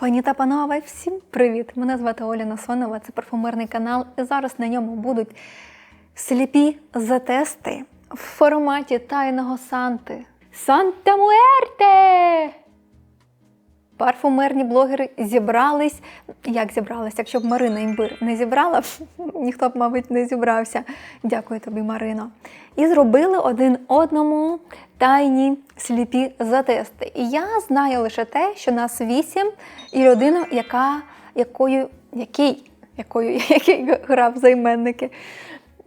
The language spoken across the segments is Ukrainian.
Пані та панове, всім привіт! Мене звати Оля Насонова, це парфумерний канал, і зараз на ньому будуть сліпі затести в форматі тайного Санти. Санта Муерте! Парфумерні блогери зібрались. Як зібрались? Якщо б Марина імбир не зібрала, ніхто б, мабуть, не зібрався. Дякую тобі, Марино. І зробили один одному тайні сліпі затести. І я знаю лише те, що нас вісім, і людина, яка, якою, який, якою, який грав займенники,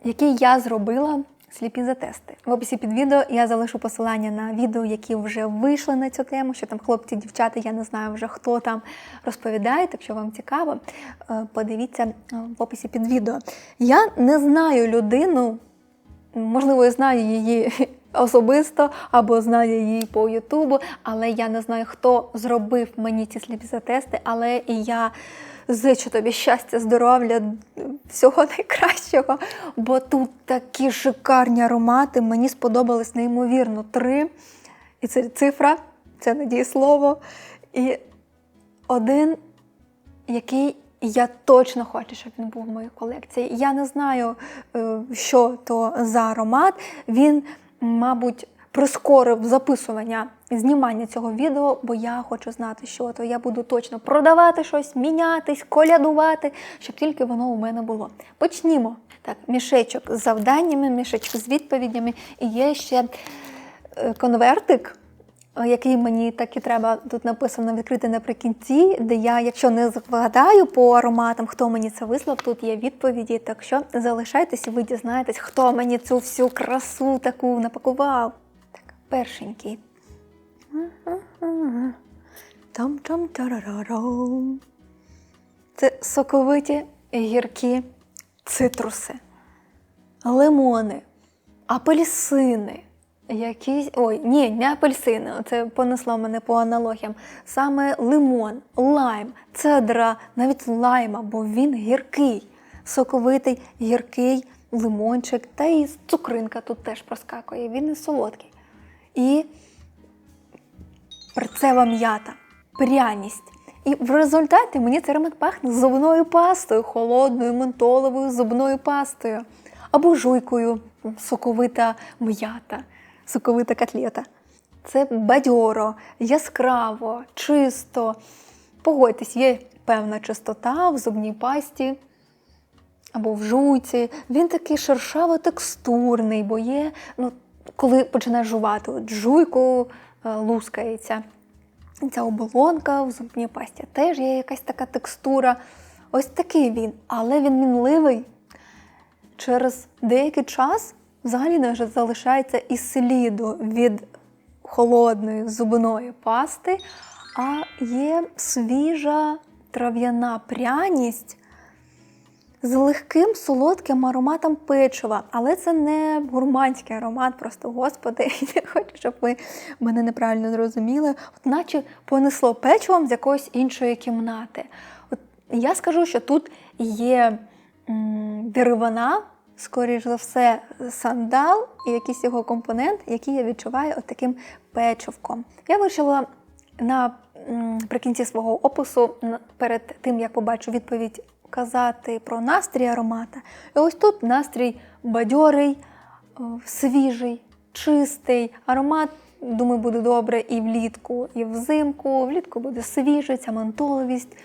який я зробила сліпі затести. В описі під відео я залишу посилання на відео, які вже вийшли на цю тему, що там хлопці, дівчата, я не знаю вже хто там розповідає. Якщо вам цікаво, е, подивіться е, в описі під відео. Я не знаю людину, можливо, я знаю її особисто або знаю її по Ютубу, але я не знаю, хто зробив мені ці сліпі затести, але і я зичу тобі щастя, здоров'я, всього найкращого. Бо тут такі шикарні аромати. Мені сподобалось неймовірно три. І це цифра, це не дієслово. І один, який я точно хочу, щоб він був в моїй колекції. Я не знаю, е, що то за аромат. Він, мабуть, прискорив записування, знімання цього відео, бо я хочу знати, що то я буду точно продавати щось, мінятись, колядувати, щоб тільки воно у мене було. Почнімо. Так, мішечок з завданнями, мішечок з відповідями. І є ще е, конвертик, е, який мені так і треба тут написано відкрити наприкінці, де я, якщо не згадаю по ароматам, хто мені це вислав, тут є відповіді. Так що залишайтесь ви дізнаєтесь, хто мені цю всю красу таку напакував. Так, першенький. Там там тарарарам Це соковиті гіркі цитруси, лимони, апельсини. Якісь. Ой, ні, не апельсини. Це понесло мене по аналогіям. Саме лимон, лайм, цедра, навіть лайма, бо він гіркий, соковитий, гіркий лимончик, та і цукринка тут теж проскакує. Він і солодкий. І перцева м'ята, пряність. І в результаті мені цей аромат пахне зубною пастою, холодною ментоловою зубною пастою або жуйкою, соковита м'ята, соковита котлета. Це бадьоро, яскраво, чисто. Погодьтесь, є певна чистота в зубній пасті або в жуйці. Він такий шершаво-текстурний, бо є, ну, коли починаєш жувати, от жуйку лускається. Ця оболонка в зубній пасті теж є якась така текстура. Ось такий він, але він мінливий. Через деякий час взагалі не залишається і сліду від холодної зубної пасти, а є свіжа трав'яна пряність з легким солодким ароматом печива. Але це не гурманський аромат, просто господи, я хочу, щоб ви мене неправильно зрозуміли. От наче понесло печивом з якоїсь іншої кімнати. От я скажу, що тут є м, деревина, скоріш за все, сандал і якийсь його компонент, який я відчуваю от таким печивком. Я вирішила наприкінці свого опису, перед тим як побачу відповідь, казати про настрій аромата. І ось тут настрій бадьорий, е, свіжий, чистий. Аромат, думаю, буде добре і влітку, і взимку. Влітку буде свіжий, ця ментоловість,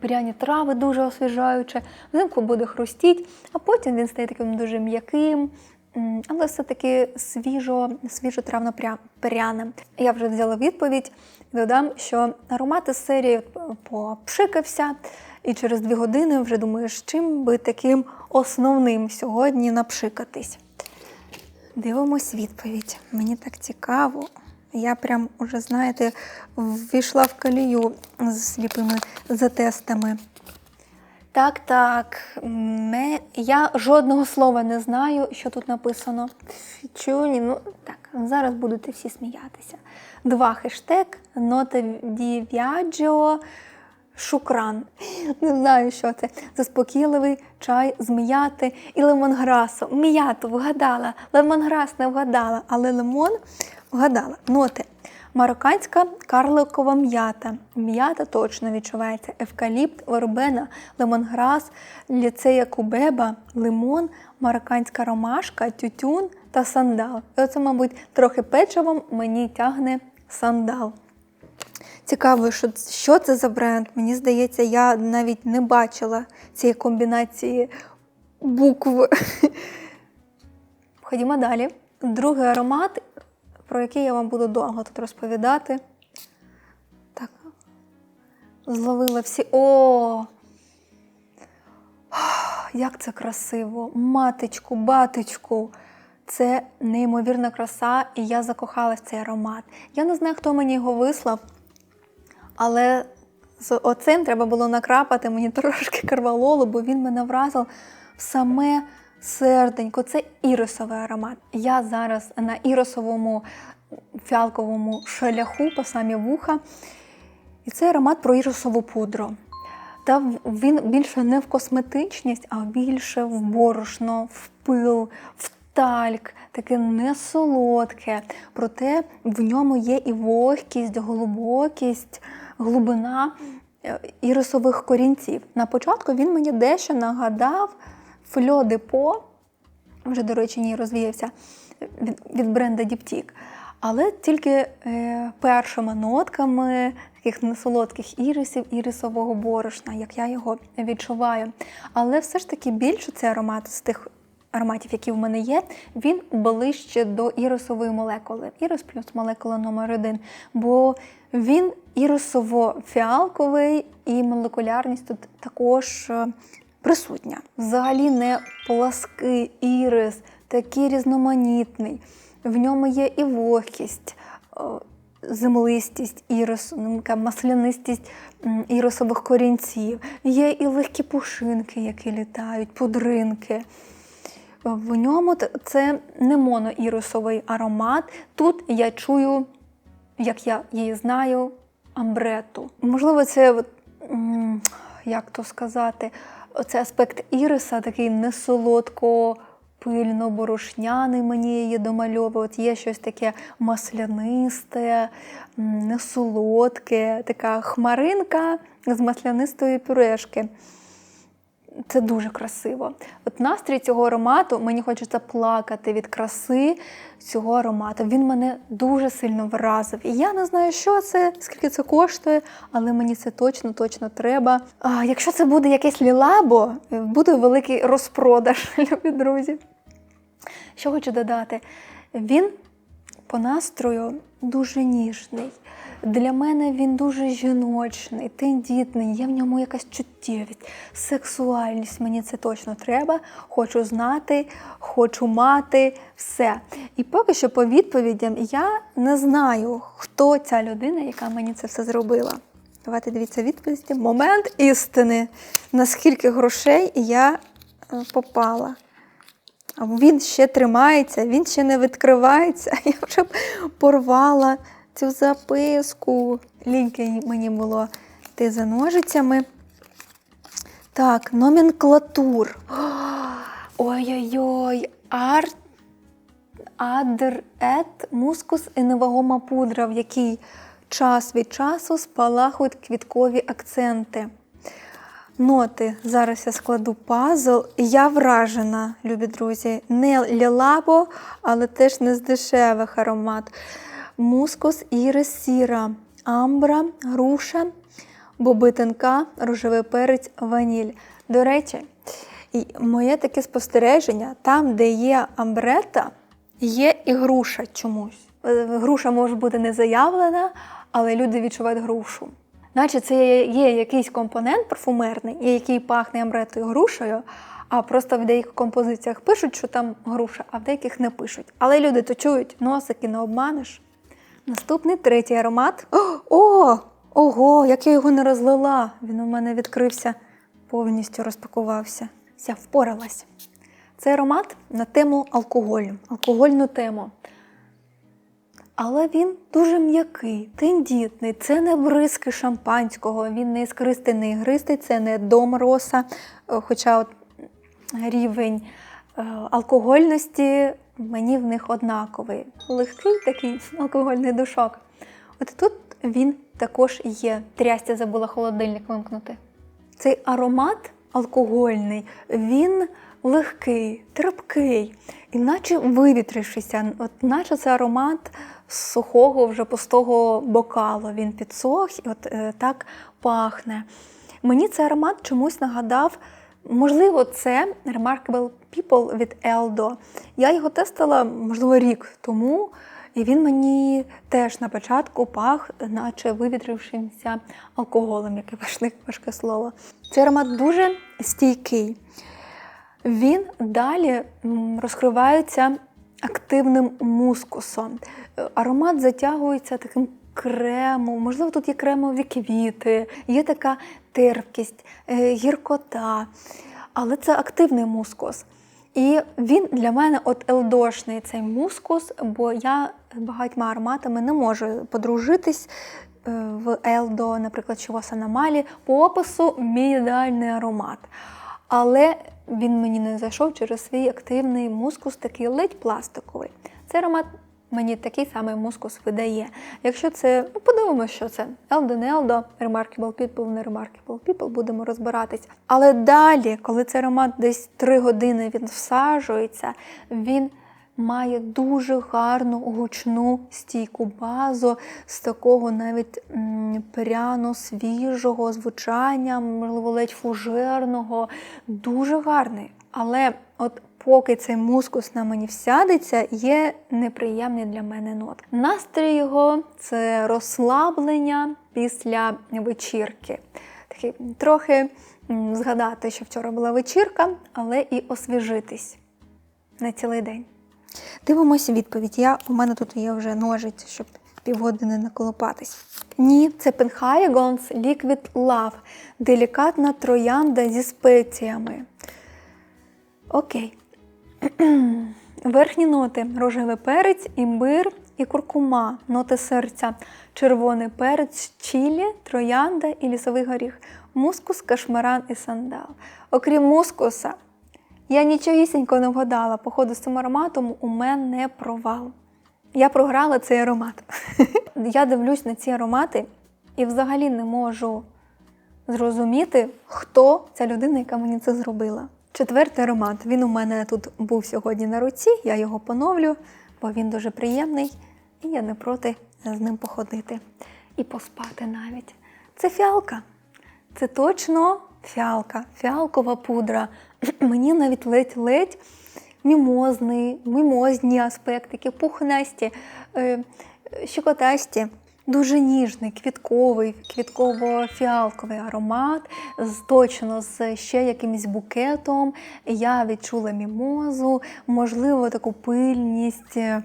пряні трави дуже освіжаюче. Взимку буде хрустіть, а потім він стає таким дуже м'яким. Але все-таки свіжо, свіжо травно пряним. Я вже взяла відповідь і додам, що аромати з серії попшикався, і через дві години вже думаєш, чим би таким основним сьогодні напшикатись. Дивимось відповідь. Мені так цікаво. Я прям уже, знаєте, ввійшла в колію з сліпими затестами. Так, так. Ме... Я жодного слова не знаю, що тут написано. Фічулі, ну так, зараз будете всі сміятися. Два хештег нота ді віаджіо шукран. Не знаю, що це. Заспокійливий чай з м'яти і лемонграсу. М'яту вгадала, лемонграс не вгадала, але лимон вгадала. Ноти. Марокканська карликова м'ята. М'ята точно відчувається. Евкаліпт, вербена, лемонграс, ліцея кубеба, лимон, марокканська ромашка, тютюн та сандал. І оце, мабуть, трохи печивом мені тягне сандал. Цікаво, що, що це за бренд. Мені здається, я навіть не бачила цієї комбінації букв. Ходімо далі. Другий аромат, про який я вам буду довго тут розповідати. Так. Зловила всі. О! Як це красиво! Маточку, батечку. Це неймовірна краса, і я закохалась в цей аромат. Я не знаю, хто мені його вислав, але з оцим треба було накрапати мені трошки карвалолу, бо він мене вразив в саме серденько. Це ірисовий аромат. Я зараз на ірисовому фіалковому шаляху по самі вуха. І це аромат про ірисову пудру. Та він більше не в косметичність, а більше в борошно, в пил, в тальк, таке несолодке. Проте в ньому є і вогкість, глибокість, глибина е, ірисових корінців. На початку він мені дещо нагадав фльо депо, вже, до речі, ні, розвіявся від, від бренда Діптік. Але тільки е, першими нотками таких несолодких ірисів, ірисового борошна, як я його відчуваю. Але все ж таки більше цей аромат з тих ароматів, які в мене є, він ближче до ірисової молекули. Ірис плюс молекула номер один. Бо він ірисово-фіалковий і молекулярність тут також е, присутня. Взагалі не плаский ірис, такий різноманітний. В ньому є і вогкість, е, землистість ірису, ну, маслянистість ірисових корінців. Є і легкі пушинки, які літають, пудринки. В ньому це не моноірисовий аромат. Тут я чую, як я її знаю, амбрету. Можливо, це як то сказати, оцей аспект іриса, такий несолодко. Пильно борошняний мені її домальовує. От є щось таке маслянисте, несолодке, така хмаринка з маслянистої пюрешки. Це дуже красиво. От настрій цього аромату мені хочеться плакати від краси цього аромату. Він мене дуже сильно вразив. І я не знаю, що це, скільки це коштує, але мені це точно, точно треба. А якщо це буде якесь лілабо, буде великий розпродаж, любі друзі. Що хочу додати? Він по настрою дуже ніжний. Для мене він дуже жіночний, тендітний, є в ньому якась чуттєвість, сексуальність. Мені це точно треба. Хочу знати, хочу мати все. І поки що по відповідям я не знаю, хто ця людина, яка мені це все зробила. Давайте дивіться відповіді. Момент істини. На скільки грошей я е, попала. Він ще тримається, він ще не відкривається. Я вже порвала цю записку. Ліньки мені було йти за ножицями. Так, номенклатур. Ой-ой-ой, арт. Адрет, мускус і невагома пудра, в якій час від часу спалахують квіткові акценти. Ноти. Зараз я складу пазл. Я вражена, любі друзі. Не лілабо, але теж не з дешевих аромат. Мускус, ірис, сіра, амбра, груша, бобитинка, рожевий перець, ваніль. До речі, моє таке спостереження: там, де є амбрета, є і груша чомусь. Е, Груша може бути не заявлена, але люди відчувають грушу. Наче це є, якийсь компонент парфумерний, який пахне амбретою грушею, а просто в деяких композиціях пишуть, що там груша, а в деяких не пишуть. Але люди то чують, носики не обманеш. Наступний третій аромат. О! Ого, як я його не розлила! Він у мене відкрився, повністю розпакувався. Все, впоралась. Це аромат на тему алкоголю, алкогольну тему. Але він дуже м'який, тендітний. Це не бризки шампанського, він не іскристий, не ігристий, це не дом роса. Е, Хоча от рівень е, алкогольності мені в них однаковий. Легкий такий алкогольний душок. От тут він також є. Трястя забула холодильник вимкнути. Цей аромат алкогольний, він легкий, терпкий, і наче вивітрившися, от наче це аромат сухого, вже пустого бокалу. Він підсох і от е, так пахне. Мені цей аромат чомусь нагадав, можливо, це Remarkable People від Eldo. Я його тестила, можливо, рік тому. І він мені теж на початку пах, наче вивітрившимся алкоголем, яке важке, важке слово. Цей аромат дуже стійкий. Він далі розкривається активним мускусом. Аромат затягується таким кремом, можливо, тут є кремові квіти, є така терпкість, е, гіркота. Але це активний мускус. І він для мене от елдошний цей мускус, бо я багатьма ароматами не можу подружитись е, в Елдо, наприклад, чи в Осанамалі. По опису мій ідеальний аромат. Але він мені не зайшов через свій активний мускус, такий ледь пластиковий. Цей аромат мені такий самий мускус видає. Якщо це, ну подивимося, що це Елдо, не Елдо, Remarkable People, не Remarkable People, будемо розбиратись. Але далі, коли цей аромат десь 3 години він всаджується, він має дуже гарну гучну стійку базу з такого навіть пряно свіжого звучання, можливо, ледь фужерного. Дуже гарний. Але от поки цей мускус на мені всядеться, є неприємний для мене нот. Настрій його це розслаблення після вечірки. Такий трохи згадати, що вчора була вечірка, але і освіжитись на цілий день. Дивимося відповідь. Я, у мене тут є вже ножиць, щоб півгодини не колопатись. Ні, це Penhayagons Liquid Love. Делікатна троянда зі спеціями. Окей. Верхні ноти: рожевий перець, імбир і куркума, ноти серця, червоний перець, чілі, троянда і лісовий горіх, мускус, кашмаран і сандал. Окрім мускуса, я нічогісінько не вгадала. Походу з цим ароматом у мене провал. Я програла цей аромат. Я дивлюсь на ці аромати і взагалі не можу зрозуміти, хто ця людина, яка мені це зробила. Четвертий аромат. Він у мене тут був сьогодні на руці, я його поновлю, бо він дуже приємний, і я не проти з ним походити і поспати навіть. Це фіалка. Це точно фіалка, фіалкова пудра. Мені навіть ледь-ледь мімозний, мімозні аспектики, пухнасті, е, щекотасті. Дуже ніжний, квітковий, квітково-фіалковий аромат, точно з ще якимось букетом. Я відчула мімозу, можливо, таку пильність, е,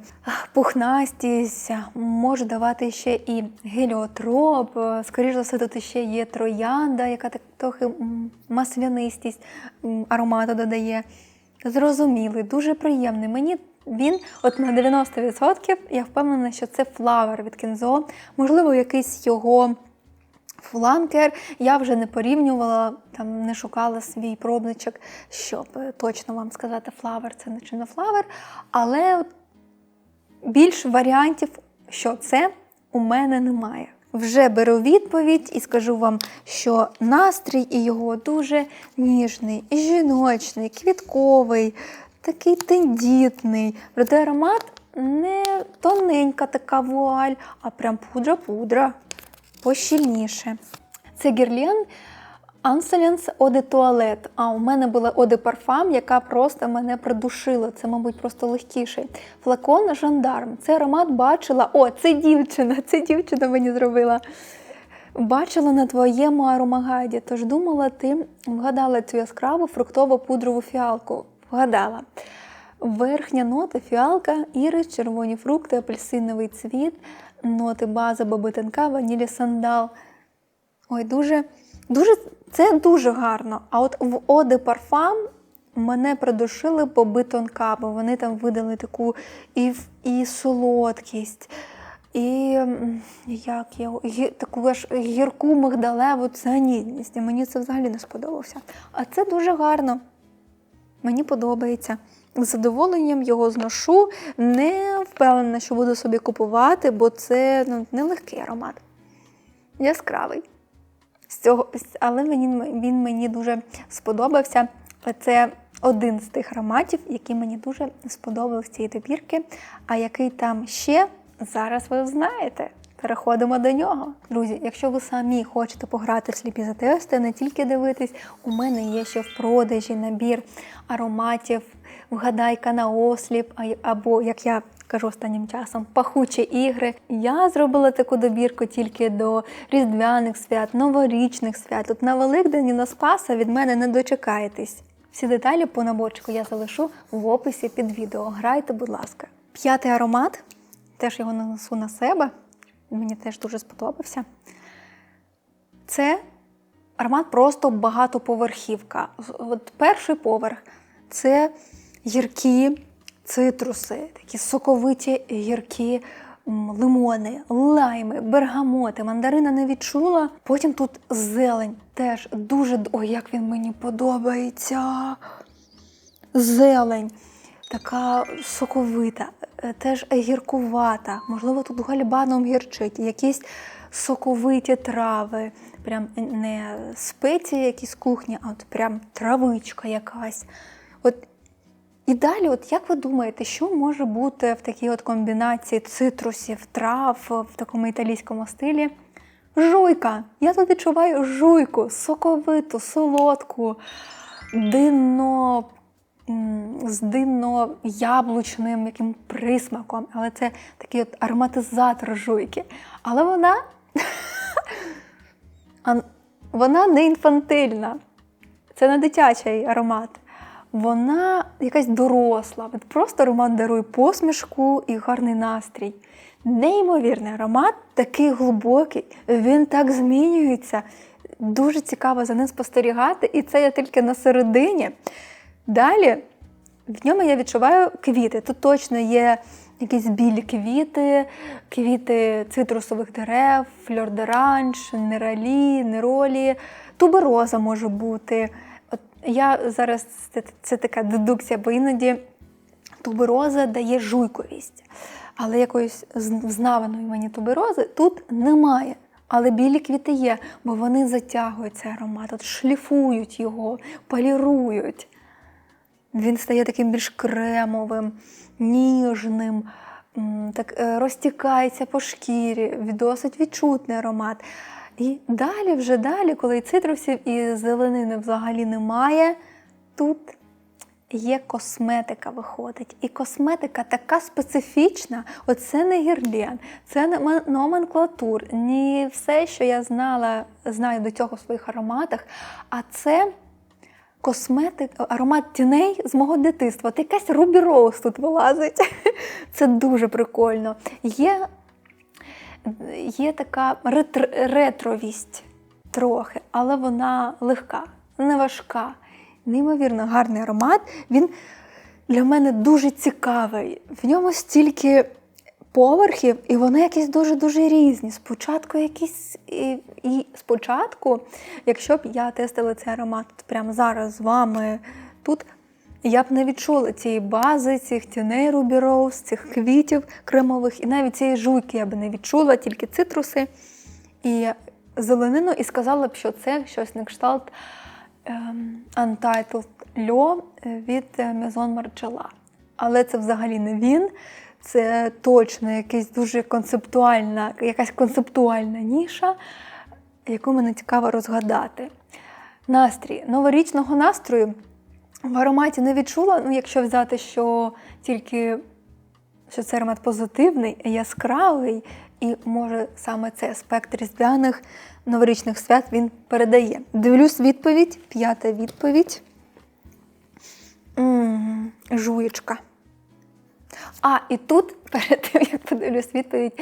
пухнастість, може давати ще і геліотроп. е, Скоріше за все, тут ще є троянда, яка так трохи маслянистість аромату додає. Зрозумілий, дуже приємний. Мені він от на 90% я впевнена, що це флавер від Кензо. Можливо, якийсь його фланкер. Я вже не порівнювала, там не шукала свій пробничок, щоб е, точно вам сказати, флавер це не чи не флавер. Але більш варіантів, що це у мене немає. Вже беру відповідь і скажу вам, що настрій і його дуже ніжний, жіночний, квітковий, такий тендітний. Проте аромат не тоненька така вуаль, а прям пудра-пудра, пощільніше. Це гірлен Eau de Toilette. А у мене була de Parfum, яка просто мене придушила. Це, мабуть, просто легкіший. Флакон Жандарм. Цей аромат бачила. О, це дівчина, це дівчина мені зробила. Бачила на твоєму аромагайді, тож думала, ти вгадала цю яскраву фруктово пудрову фіалку. Вгадала. Верхня нота фіалка, ірис, червоні фрукти, апельсиновий цвіт, ноти база, бобитинка, ванілі сандал. Ой, дуже, дуже, це дуже гарно. А от в Оде Парфам мене придушили боби тонка, бо вони там видали таку і, і солодкість, і як я, гі- таку аж гірку мигдалеву цинідність. І мені це взагалі не сподобався. А це дуже гарно. Мені подобається. з задоволенням його зношу. Не впевнена, що буду собі купувати, бо це ну, нелегкий аромат. Яскравий. З цього, але мені, він мені дуже сподобався. Це один з тих ароматів, які мені дуже сподобався цієї добірки. А який там ще, зараз ви знаєте. Переходимо до нього. Друзі, якщо ви самі хочете пограти в сліпі за тести, не тільки дивитись, у мене є ще в продажі набір ароматів, вгадайка на осліп, або, як я кажу останнім часом, пахучі ігри. Я зробила таку добірку тільки до різдвяних свят, новорічних свят. Тут на Великдень і на Спаса від мене не дочекаєтесь. Всі деталі по наборчику я залишу в описі під відео. Грайте, будь ласка. П'ятий аромат, теж його нанесу на себе. Мені теж дуже сподобався. Це аромат просто багатоповерхівка. От перший поверх це гіркі цитруси, такі соковиті гіркі лимони, лайми, бергамоти, мандарина не відчула. Потім тут зелень теж дуже. Ой, як він мені подобається. Зелень. Така соковита, теж гіркувата. Можливо, тут гальбаном гірчить, якісь соковиті трави, прям не спеції якісь кухні, а от прям травичка якась. От і далі, от як ви думаєте, що може бути в такій от комбінації цитрусів, трав в такому італійському стилі? Жуйка. Я тут відчуваю жуйку, соковиту, солодку, динно, з динно-яблучним яким присмаком. Але це такий от ароматизатор жуйки. Але вона, вона не інфантильна. Це не дитячий аромат. Вона якась доросла. Просто аромат дарує посмішку і гарний настрій. Неймовірний аромат, такий глибокий, він так змінюється. Дуже цікаво за ним спостерігати, і це я тільки на середині. Далі в ньому я відчуваю квіти. Тут точно є якісь білі квіти, квіти цитрусових дерев, фльордеранж, нералі, неролі, тубероза може бути. От я зараз це, це така дедукція, бо іноді тубероза дає жуйковість. Але якоїсь з- взнаваної мені туберози тут немає. Але білі квіти є, бо вони затягують цей аромат, от шліфують його, полірують. Він стає таким більш кремовим, ніжним, так е, розтікається по шкірі, досить відчутний аромат. І далі, вже далі, коли і цитрусів, і зеленини взагалі немає, тут є косметика виходить. І косметика така специфічна. Оце не гірлен, це не номенклатур, ні все, що я знала, знаю до цього в своїх ароматах. А це косметик, аромат тіней з мого дитинства. От якась Рубі тут вилазить. Це дуже прикольно. Є, є така ретр, ретровість трохи, але вона легка, не важка. Неймовірно гарний аромат. Він для мене дуже цікавий. В ньому стільки поверхів, і вони якісь дуже-дуже різні. Спочатку якісь. І, і спочатку, якщо б я тестила цей аромат прямо зараз з вами тут, я б не відчула цієї бази, цих тіней Ruby цих квітів кремових, і навіть цієї жуйки я б не відчула, тільки цитруси і зеленину, і сказала б, що це щось на кшталт ем, Untitled Льо від е, Maison Margiela. Але це взагалі не він. Це точно якась дуже концептуальна, якась концептуальна ніша, яку мене цікаво розгадати. Настрій новорічного настрою в ароматі не відчула. Ну, якщо взяти, що тільки що це аромат позитивний, яскравий, і може саме цей аспект різдвяних новорічних свят він передає. Дивлюсь відповідь, п'ята відповідь. М, Жуєчка. А, і тут, перед тим, як подивлюсь відповідь,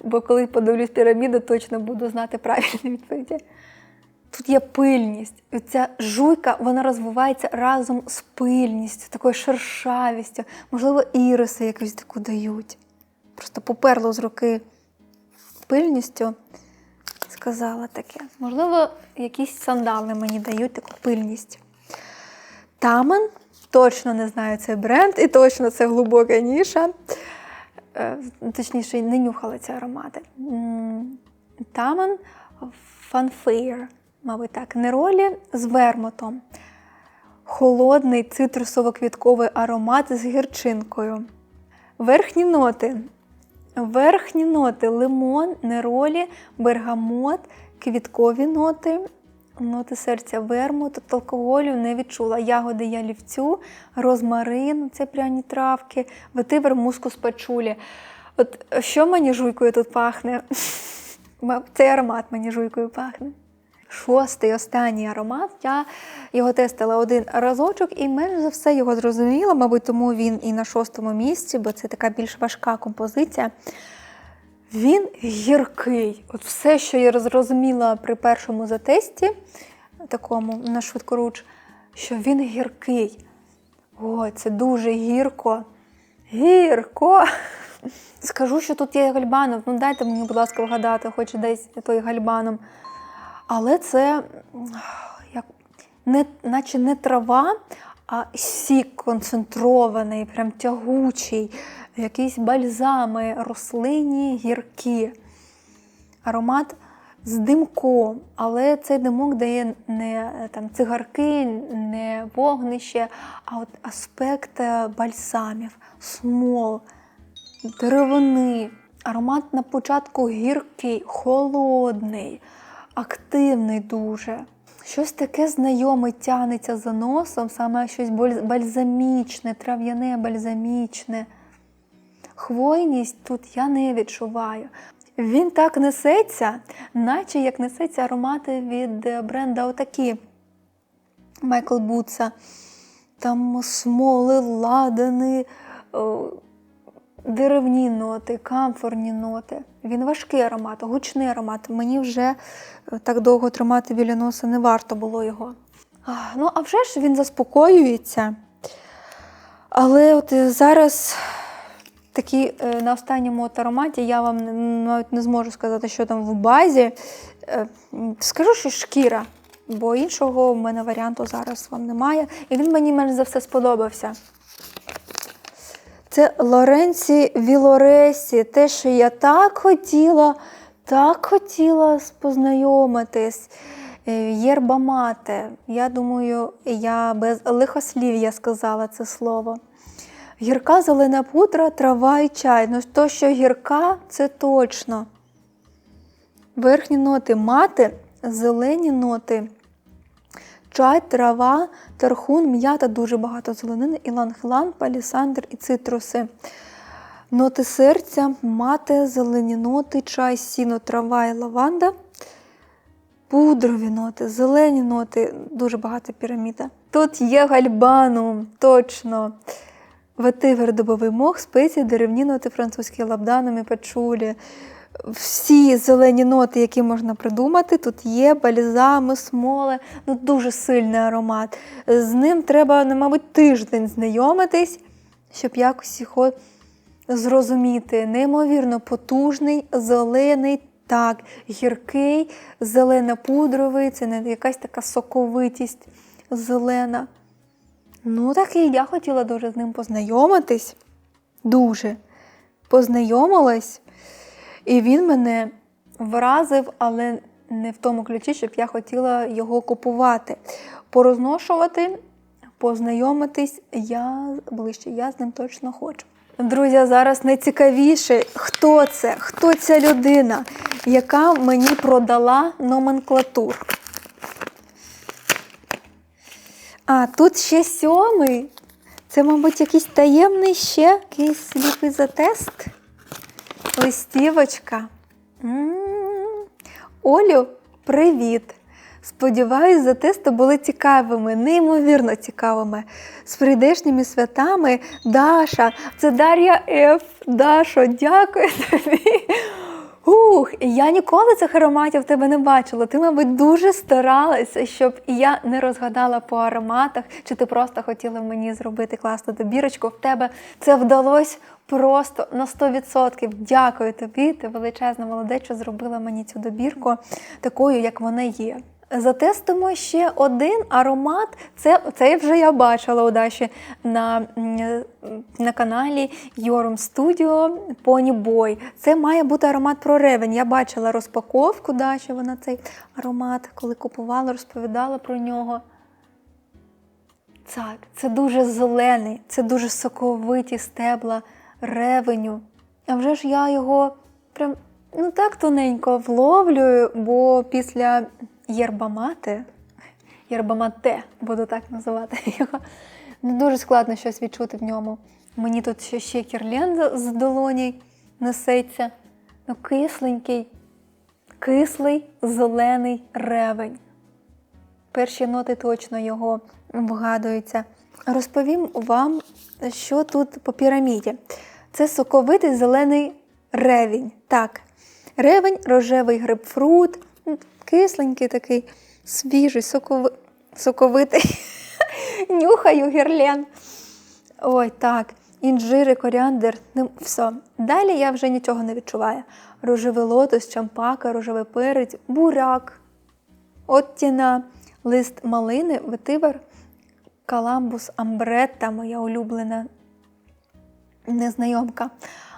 бо коли подивлюсь піраміду, точно буду знати правильні відповіді. Тут є пильність. І ця жуйка вона розвивається разом з пильністю, такою шершавістю. Можливо, іриси якусь таку дають. Просто поперло з руки пильністю. Сказала таке. Можливо, якісь сандали мені дають таку пильність. Тамен точно не знаю цей бренд, і точно це глибока ніша. Е, Точніше, не нюхала ці аромати. Таман Fanfare, мабуть так, неролі з вермутом. Холодний цитрусово-квітковий аромат з гірчинкою. Верхні ноти. Верхні ноти лимон, неролі, бергамот, квіткові ноти, ноти серця вермут, Тут алкоголю не відчула. Ягоди ялівцю, розмарин, це пряні травки, ветивер мускус пачулі. От що мені жуйкою тут пахне? Цей аромат мені жуйкою пахне. Шостий останній аромат. Я його тестила один разочок і менш за все його зрозуміла, мабуть, тому він і на шостому місці, бо це така більш важка композиція. Він гіркий. От все, що я зрозуміла при першому затесті, такому на швидкоруч, що він гіркий. О, це дуже гірко. Гірко. Скажу, що тут є гальбанов. Ну дайте мені, будь ласка, вгадати, хоч десь той гальбаном. Але це як, не, наче не трава, а сік концентрований, прям тягучий, якісь бальзами, рослинні, гіркі. Аромат з димком, але цей димок дає не там, цигарки, не вогнище, а от аспект е, бальзамів, смол, деревини. Аромат на початку гіркий, холодний, активний дуже. Щось таке знайоме тянеться за носом, саме щось бальзамічне, трав'яне, бальзамічне. Хвойність тут я не відчуваю. Він так несеться, наче як несеться аромати від е, бренда отакі Майкл Бутса. Там смоли, ладани, о, деревні ноти, камфорні ноти. Він важкий аромат, гучний аромат. Мені вже е, так довго тримати біля носа не варто було його. Ну, а вже ж він заспокоюється. Але от е, зараз такі е, на останньому от ароматі я вам навіть не зможу сказати, що там в базі. Скажу, що шкіра, бо іншого в мене варіанту зараз вам немає. І він мені менш за все сподобався. Це Лоренці Вілоресі, те, що я так хотіла, так хотіла познайомитись. Е, Єрба мате. Я думаю, я без лихослів'я сказала це слово. Гірка зелена пудра, трава і чай. Ну, то, що гірка, це точно. Верхні ноти мати, зелені ноти. Чай, трава, тархун, м'ята, дуже багато зеленини, іланг-лан, палісандр і цитруси. Ноти серця, мати, зелені ноти, чай, сіно, трава і лаванда. Пудрові ноти, зелені ноти, дуже багато піраміда. Тут є гальбанум, точно. Ветивер, дубовий мох, спеції, деревні ноти, французькі лабданум і пачулі. Всі зелені ноти, які можна придумати, тут є бальзами, смоли, ну дуже сильний аромат. З ним треба, ну, мабуть, тиждень знайомитись, щоб якось його зрозуміти. Неймовірно потужний, зелений, так, гіркий, зелено-пудровий, це не якась така соковитість зелена. Ну, так і я хотіла дуже з ним познайомитись. Дуже. Познайомилась. І він мене вразив, але не в тому ключі, щоб я хотіла його купувати. Порозношувати, познайомитись я ближче, я з ним точно хочу. Друзі, зараз найцікавіше, хто це, хто ця людина, яка мені продала номенклатуру. А, тут ще сьомий. Це, мабуть, якийсь таємний ще, якийсь сліпий затест. Листівочка. Олю, привіт! Сподіваюсь, за затести були цікавими, неймовірно цікавими. З прийдешніми святами Даша, це Дар'я Ф. Дашо, дякую тобі. Ух, я ніколи цих ароматів тебе не бачила. Ти, мабуть, дуже старалася, щоб я не розгадала по ароматах, чи ти просто хотіла мені зробити класну добірочку. В тебе це вдалося просто на 100%. Дякую тобі. Ти величезна молодець, що зробила мені цю добірку такою, як вона є. Затестимо ще один аромат. Це, це вже я бачила у Даші на, на каналі Yorum Studio Pony Boy. Це має бути аромат про ревень. Я бачила розпаковку Даші, вона цей аромат, коли купувала, розповідала про нього. Так, це дуже зелений, це дуже соковиті стебла ревеню. А вже ж я його прям ну так тоненько вловлюю, бо після єрбамати, єрбамате, буду так називати його, не дуже складно щось відчути в ньому. Мені тут ще, ще кірлен з долоній несеться. Ну, кисленький, кислий зелений ревень. Перші ноти точно його вгадуються. Розповім вам, що тут по піраміді. Це соковитий зелений ревінь. Так, ревень, рожевий грейпфрут, м, кисленький такий, свіжий, сокови... соковитий. Нюхаю гірлен. Ой, так. Інжири, коріандр, ну все. Далі я вже нічого не відчуваю. Рожевий лотос, чампака, рожевий перець, буряк, оттіна, лист малини, ветивер, каламбус, амбретта, моя улюблена незнайомка,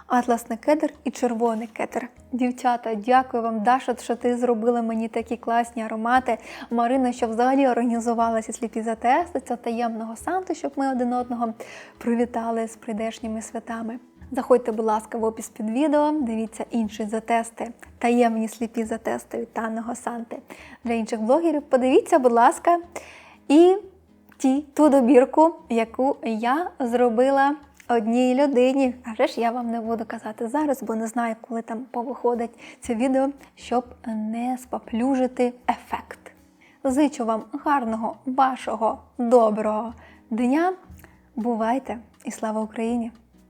атласний кедр і червоний кедр. Дівчата, дякую вам, Даша, що ти зробила мені такі класні аромати. Марина, що взагалі організувала ці сліпі затести, це таємного санту, щоб ми один одного привітали з прийдешніми святами. Заходьте, будь ласка, в опис під відео, дивіться інші затести, таємні сліпі затести від Танного Санти. Для інших блогерів подивіться, будь ласка, і ті, ту добірку, яку я зробила одній людині. А вже ж я вам не буду казати зараз, бо не знаю, коли там повиходить це відео, щоб не споплюжити ефект. Зичу вам гарного, вашого, доброго дня. Бувайте і слава Україні!